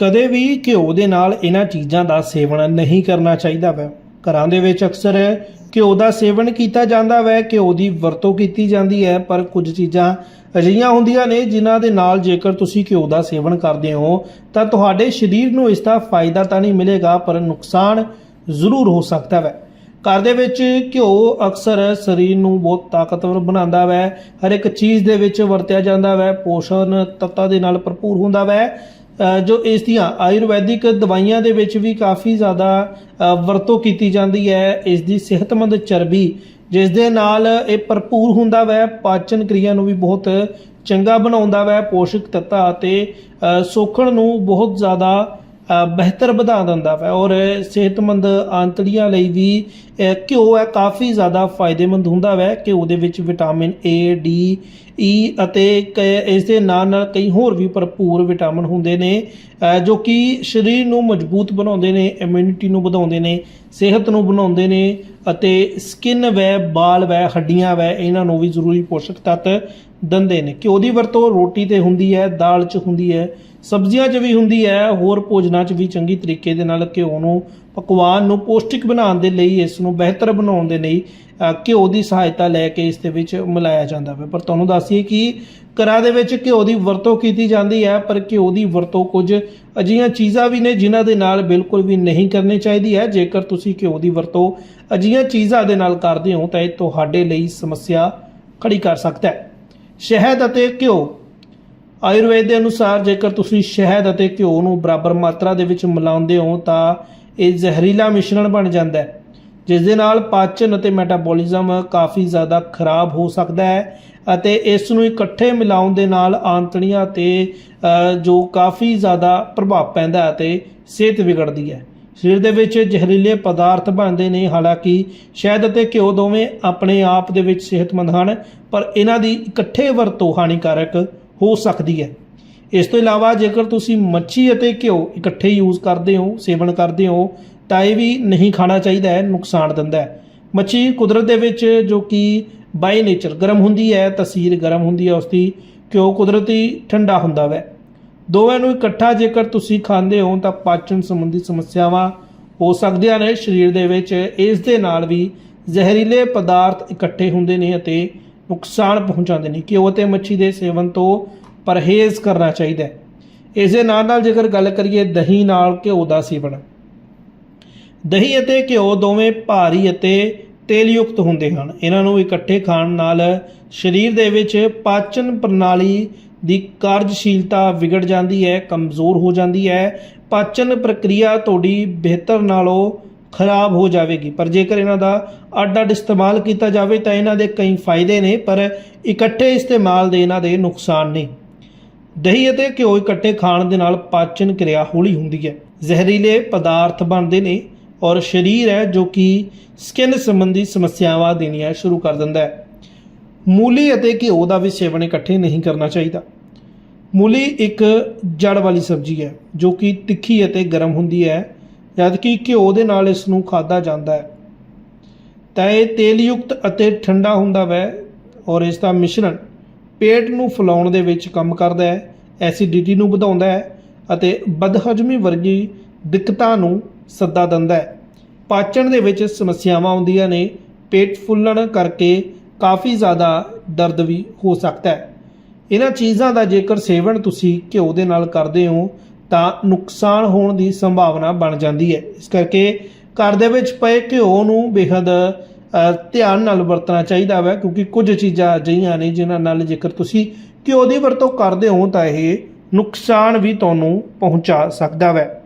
ਕਦੇ ਵੀ ਘਿਓ ਦੇ ਨਾਲ ਇਹਨਾਂ ਚੀਜ਼ਾਂ ਦਾ ਸੇਵਨ ਨਹੀਂ ਕਰਨਾ ਚਾਹੀਦਾ ਵੈ। ਘਰਾਂ ਦੇ ਵਿੱਚ ਅਕਸਰ ਘਿਓ ਦਾ ਸੇਵਨ ਕੀਤਾ ਜਾਂਦਾ ਵੈ, ਘਿਓ ਦੀ ਵਰਤੋਂ ਕੀਤੀ ਜਾਂਦੀ ਹੈ, ਪਰ ਕੁਝ ਚੀਜ਼ਾਂ ਅਜਿਹੀਆਂ ਹੁੰਦੀਆਂ ਨੇ ਜਿਨ੍ਹਾਂ ਦੇ ਨਾਲ ਜੇਕਰ ਤੁਸੀਂ ਘਿਓ ਦਾ ਸੇਵਨ ਕਰਦੇ ਹੋ, ਤਾਂ ਤੁਹਾਡੇ ਸਰੀਰ ਨੂੰ ਇਸ ਦਾ ਫਾਇਦਾ ਤਾਂ ਨਹੀਂ ਮਿਲੇਗਾ, ਪਰ ਨੁਕਸਾਨ ਜ਼ਰੂਰ ਹੋ ਸਕਦਾ ਹੈ ਘਰ ਦੇ ਵਿੱਚ ਘਿਓ ਅਕਸਰ ਸਰੀਰ ਨੂੰ ਬਹੁਤ ਤਾਕਤਵਰ ਬਣਾਉਂਦਾ ਵੈ। ਹਰ ਇੱਕ ਚੀਜ਼ ਦੇ ਵਿੱਚ ਵਰਤਿਆ ਜਾਂਦਾ ਵੈ। ਪੋਸ਼ਣ ਤੱਤਾਂ ਦੇ ਨਾਲ ਭਰਪੂਰ ਹੁੰਦਾ ਵੈ। ਜੋ ਇਸ ਦੀਆਂ ਆਯੁਰਵੈਦਿਕ ਦਵਾਈਆਂ ਦੇ ਵਿੱਚ ਵੀ ਕਾਫੀ ਜ਼ਿਆਦਾ ਵਰਤੋਂ ਕੀਤੀ ਜਾਂਦੀ ਹੈ ਇਸ ਦੀ ਸਿਹਤਮੰਦ ਚਰਬੀ ਜਿਸ ਦੇ ਨਾਲ ਇਹ ਭਰਪੂਰ ਹੁੰਦਾ ਵੈ ਪਾਚਨ ਕਿਰਿਆ ਨੂੰ ਵੀ ਬਹੁਤ ਚੰਗਾ ਬਣਾਉਂਦਾ ਵੈ ਪੋਸ਼ਕ ਤੱਤਾਂ ਅਤੇ ਅ, ਸੋਖਣ ਨੂੰ ਬਹੁਤ ਜ਼ਿਆਦਾ ਬਿਹਤਰ ਵਧਾ ਦਿੰਦਾ ਹੈ ਔਰ ਸਿਹਤਮੰਦ ਆਂਤੜੀਆਂ ਲਈ ਵੀ ਘਿਓ ਹੈ, ਕਾਫੀ ਜ਼ਿਆਦਾ ਫਾਇਦੇਮੰਦ ਹੁੰਦਾ ਹੈ ਘਿਓ ਦੇ ਵਿੱਚ ਵਿਟਾਮਿਨ ਏ ਡੀ ਈ ਅਤੇ ਕ- ਇਸ ਦੇ ਨਾਲ ਨਾਲ ਕਈ ਹੋਰ ਵੀ ਭਰਪੂਰ ਵਿਟਾਮਿਨ ਹੁੰਦੇ ਨੇ ਜੋ ਕਿ ਸਰੀਰ ਨੂੰ ਮਜ਼ਬੂਤ ਬਣਾਉਂਦੇ ਨੇ ਇਮਿਊਨਿਟੀ ਨੂੰ ਵਧਾਉਂਦੇ ਨੇ, ਸਿਹਤ ਨੂੰ ਬਣਾਉਂਦੇ ਨੇ ਅਤੇ ਸਕਿਨ ਵੈ, ਬਾਲ ਵੈ, ਹੱਡੀਆਂ ਵੈ, ਇਹਨਾਂ ਨੂੰ ਵੀ ਜ਼ਰੂਰੀ ਪੋਸ਼ਕ ਤੱਤ ਦਿੰਦੇ ਨੇ ਘਿਓ ਦੀ ਵਰਤੋਂ ਰੋਟੀ ਤੇ ਹੁੰਦੀ ਹੈ, ਦਾਲ 'ਚ ਹੁੰਦੀ ਹੈ, ਸਬਜ਼ੀਆਂ 'ਚ ਵੀ ਹੁੰਦੀ ਹੈ, ਹੋਰ ਭੋਜਨਾਂ 'ਚ ਵੀ ਚੰਗੀ ਤਰੀਕੇ ਦੇ ਨਾਲ ਘਿਓ ਨੂੰ, ਪਕਵਾਨ ਨੂੰ ਪੌਸ਼ਟਿਕ ਬਣਾਉਣ ਦੇ ਲਈ, ਇਸ ਨੂੰ ਬਿਹਤਰ ਬਣਾਉਣ ਦੇ ਲਈ ਘਿਓ ਦੀ ਸਹਾਇਤਾ ਲੈ ਕੇ ਇਸ ਦੇ ਵਿੱਚ ਮਿਲਾਇਆ ਜਾਂਦਾ ਹੈ ਪਰ ਤੁਹਾਨੂੰ ਦੱਸੀਏ ਕਿ ਘਰਾਂ ਦੇ ਵਿੱਚ ਘਿਓ ਦੀ ਵਰਤੋਂ ਕੀਤੀ ਜਾਂਦੀ ਹੈ, ਪਰ ਘਿਓ ਦੀ ਵਰਤੋਂ ਕੁਝ ਅਜਿਹੀਆਂ ਚੀਜ਼ਾਂ ਵੀ ਨੇ ਜਿਨ੍ਹਾਂ ਦੇ ਨਾਲ ਬਿਲਕੁਲ ਵੀ ਨਹੀਂ ਕਰਨੀ ਚਾਹੀਦੀ ਹੈ। ਜੇਕਰ ਤੁਸੀਂ ਘਿਓ ਦੀ ਵਰਤੋਂ ਅਜਿਹੀਆਂ ਚੀਜ਼ਾਂ ਦੇ ਨਾਲ ਕਰਦੇ ਹੋ, ਤਾਂ ਇਹ ਤੁਹਾਡੇ ਲਈ ਸਮੱਸਿਆ ਖੜੀ ਕਰ ਸਕਦਾ ਹੈ। ਸ਼ਹਿਦ ਅਤੇ ਘਿਓ। ਆਯੁਰਵੇਦ ਦੇ ਅਨੁਸਾਰ ਜੇਕਰ ਤੁਸੀਂ ਸ਼ਹਿਦ ਅਤੇ ਘਿਓ ਨੂੰ ਬਰਾਬਰ ਮਾਤਰਾ ਦੇ ਵਿੱਚ ਮਿਲਾਉਂਦੇ ਹੋ, ਤਾਂ ਇਹ ਜ਼ਹਿਰੀਲਾ ਮਿਸ਼ਰਣ ਬਣ ਜਾਂਦਾ ਹੈ, ਜਿਸ ਦੇ ਨਾਲ ਪਾਚਨ ਅਤੇ ਮੈਟਾਬੋਲਿਜ਼ਮ ਕਾਫੀ ਜ਼ਿਆਦਾ ਖਰਾਬ ਹੋ ਸਕਦਾ ਹੈ ਅਤੇ ਇਸ ਨੂੰ ਇਕੱਠੇ ਮਿਲਾਉਣ ਦੇ ਨਾਲ ਆਂਤੜੀਆਂ ਤੇ ਜੋ ਕਾਫੀ ਜ਼ਿਆਦਾ ਪ੍ਰਭਾਵ ਪੈਂਦਾ ਅਤੇ ਸਿਹਤ ਵਿਗੜਦੀ ਹੈ। ਸਰੀਰ ਦੇ ਵਿੱਚ ਜ਼ਹਿਰੀਲੇ ਪਦਾਰਥ ਬਣਦੇ ਨੇ, ਹਾਲਾਂਕਿ ਸ਼ਹਿਦ ਅਤੇ ਘਿਓ ਦੋਵੇਂ ਆਪਣੇ ਆਪ ਦੇ ਵਿੱਚ ਸਿਹਤਮੰਦ ਹਨ, ਪਰ ਇਹਨਾਂ ਦੀ ਇਕੱਠੇ ਵਰਤੋਂ ਹਾਨੀਕਾਰਕ ਹੋ ਸਕਦੀ ਹੈ। ਇਸ ਤੋਂ ਇਲਾਵਾ ਜੇਕਰ ਤੁਸੀਂ ਮੱਛੀ ਅਤੇ ਘਿਓ ਇਕੱਠੇ ਯੂਜ਼ ਕਰਦੇ ਹੋ, ਸੇਵਨ ਕਰਦੇ ਹੋ, ਤਾਂ ਇਹ ਵੀ ਨਹੀਂ ਖਾਣਾ ਚਾਹੀਦਾ ਹੈ, ਨੁਕਸਾਨ ਦਿੰਦਾ ਹੈ। ਮੱਛੀ ਕੁਦਰਤ ਦੇ ਵਿੱਚ ਜੋ ਕਿ ਬਾਈ ਨੇਚਰ ਗਰਮ ਹੁੰਦੀ ਹੈ, ਤਸੀਰ ਗਰਮ ਹੁੰਦੀ ਹੈ ਉਸ ਦੀ ਘਿਓ ਕੁਦਰਤੀ ਠੰਡਾ ਹੁੰਦਾ ਵੈ ਦੋਵਾਂ ਨੂੰ ਇਕੱਠਾ ਜੇਕਰ ਤੁਸੀਂ ਖਾਂਦੇ ਹੋ ਤਾਂ ਪਾਚਨ ਸੰਬੰਧੀ ਸਮੱਸਿਆਵਾਂ ਹੋ ਸਕਦੀਆਂ ਨੇ। ਸਰੀਰ ਦੇ ਵਿੱਚ ਇਸ ਦੇ ਨਾਲ ਵੀ ਜ਼ਹਿਰੀਲੇ ਪਦਾਰਥ ਇਕੱਠੇ ਹੁੰਦੇ ਨੇ ਅਤੇ ਨੁਕਸਾਨ ਪਹੁੰਚਾਉਂਦੇ ਨੇ। ਘਿਓ ਅਤੇ ਮੱਛੀ ਦੇ ਸੇਵਨ ਤੋਂ ਪਰਹੇਜ਼ ਕਰਨਾ ਚਾਹੀਦਾ ਹੈ। ਇਸ ਦੇ ਨਾਲ ਨਾਲ ਜੇਕਰ ਗੱਲ ਕਰੀਏ ਦਹੀਂ ਨਾਲ ਘਿਓ ਦਾ ਸੇਵਨ। ਦਹੀਂ ਅਤੇ ਘਿਓ ਦੋਵੇਂ ਭਾਰੀ ਅਤੇ ਤੇਲਯੁਕਤ ਹੁੰਦੇ ਹਨ। ਇਹਨਾਂ ਨੂੰ ਇਕੱਠੇ ਖਾਣ ਨਾਲ ਸਰੀਰ ਦੇ ਵਿੱਚ ਪਾਚਨ ਪ੍ਰਣਾਲੀ ਦੀ ਕਾਰਜਸ਼ੀਲਤਾ ਵਿਗੜ ਜਾਂਦੀ ਹੈ, ਕਮਜ਼ੋਰ ਹੋ ਜਾਂਦੀ ਹੈ। ਪਾਚਨ ਪ੍ਰਕਿਰਿਆ ਤੁਹਾਡੀ ਬਿਹਤਰ ਨਾਲੋਂ ਖਰਾਬ ਹੋ ਜਾਵੇਗੀ। ਪਰ ਜੇਕਰ ਇਹਨਾਂ ਦਾ ਅੱਡ-ਅੱਡ ਇਸਤੇਮਾਲ ਕੀਤਾ ਜਾਵੇ ਤਾਂ ਇਹਨਾਂ ਦੇ ਕਈ ਫਾਇਦੇ ਨੇ, ਪਰ ਇਕੱਠੇ ਇਸਤੇਮਾਲ ਦੇ ਇਹਨਾਂ ਦੇ ਨੁਕਸਾਨ ਨੇ। ਦਹੀਂ ਅਤੇ ਘਿਓ ਇਕੱਠੇ ਖਾਣ ਦੇ ਨਾਲ ਪਾਚਨ ਕਿਰਿਆ ਹੌਲੀ ਹੁੰਦੀ ਹੈ। ਜ਼ਹਿਰੀਲੇ ਪਦਾਰਥ ਬਣਦੇ ਨੇ ਔਰ ਸਰੀਰ ਹੈ ਜੋ ਕਿ ਸਕਿਨ ਸੰਬੰਧੀ ਸਮੱਸਿਆਵਾਂ ਦੇਣੀਆਂ ਸ਼ੁਰੂ ਕਰ ਦਿੰਦਾ ਹੈ। ਮੂਲੀ ਅਤੇ ਘਿਓ ਦਾ ਵੀ ਸੇਵਨ ਇਕੱਠੇ ਨਹੀਂ ਕਰਨਾ ਚਾਹੀਦਾ। ਮੂਲੀ ਇੱਕ ਜੜ ਵਾਲੀ ਸਬਜ਼ੀ ਹੈ, ਜੋ ਕਿ ਤਿੱਖੀ ਅਤੇ ਗਰਮ ਹੁੰਦੀ ਹੈ ਜਦ ਕਿ ਘਿਓ ਦੇ ਨਾਲ ਇਸ ਨੂੰ ਖਾਦਾ ਜਾਂਦਾ ਹੈ। ਤਾਂ ਇਹ ਤੇਲਯੁਕਤ ਅਤੇ ਠੰਡਾ ਹੁੰਦਾ ਵੈ ਔਰ ਇਸ ਦਾ ਮਿਸ਼ਰਣ ਪੇਟ ਨੂੰ ਫੁਲਾਉਣ ਦੇ ਵਿੱਚ ਕੰਮ ਕਰਦਾ ਹੈ, ਐਸਿਡਿਟੀ ਨੂੰ ਵਧਾਉਂਦਾ ਹੈ ਅਤੇ ਬਦਹਜ਼ਮੀ ਵਰਗੀ ਦਿੱਕਤਾਂ ਨੂੰ ਸੱਦਾ ਦਿੰਦਾ ਹੈ। ਪਾਚਣ ਦੇ ਵਿੱਚ ਸਮੱਸਿਆਵਾਂ ਆਉਂਦੀਆਂ ਨੇ, ਪੇਟ ਫੁੱਲਣ ਕਰਕੇ ਕਾਫੀ ਜ਼ਿਆਦਾ ਦਰਦ ਵੀ ਹੋ ਸਕਦਾ ਹੈ। ਇਹਨਾਂ ਚੀਜ਼ਾਂ ਦਾ ਜੇਕਰ ਸੇਵਨ ਤੁਸੀਂ ਘਿਓ ਦੇ ਨਾਲ ਕਰਦੇ ਹੋ, ਤਾਂ ਨੁਕਸਾਨ ਹੋਣ ਦੀ ਸੰਭਾਵਨਾ ਬਣ ਜਾਂਦੀ ਹੈ। ਇਸ ਕਰਕੇ ਘਰ ਦੇ ਵਿੱਚ ਪਏ ਘਿਓ ਨੂੰ ਬੇਹੱਦ ਧਿਆਨ ਨਾਲ ਵਰਤਣਾ ਚਾਹੀਦਾ ਹੈ ਕਿਉਂਕਿ ਕੁਝ ਚੀਜ਼ਾਂ ਅਜਿਹੀਆਂ ਨੇ ਜਿਨ੍ਹਾਂ ਨਾਲ ਜੇਕਰ ਤੁਸੀਂ ਘਿਓ ਦੀ ਵਰਤੋਂ ਕਰਦੇ ਹੋ, ਤਾਂ ਇਹ ਨੁਕਸਾਨ ਵੀ ਤੁਹਾਨੂੰ ਪਹੁੰਚਾ ਸਕਦਾ ਹੈ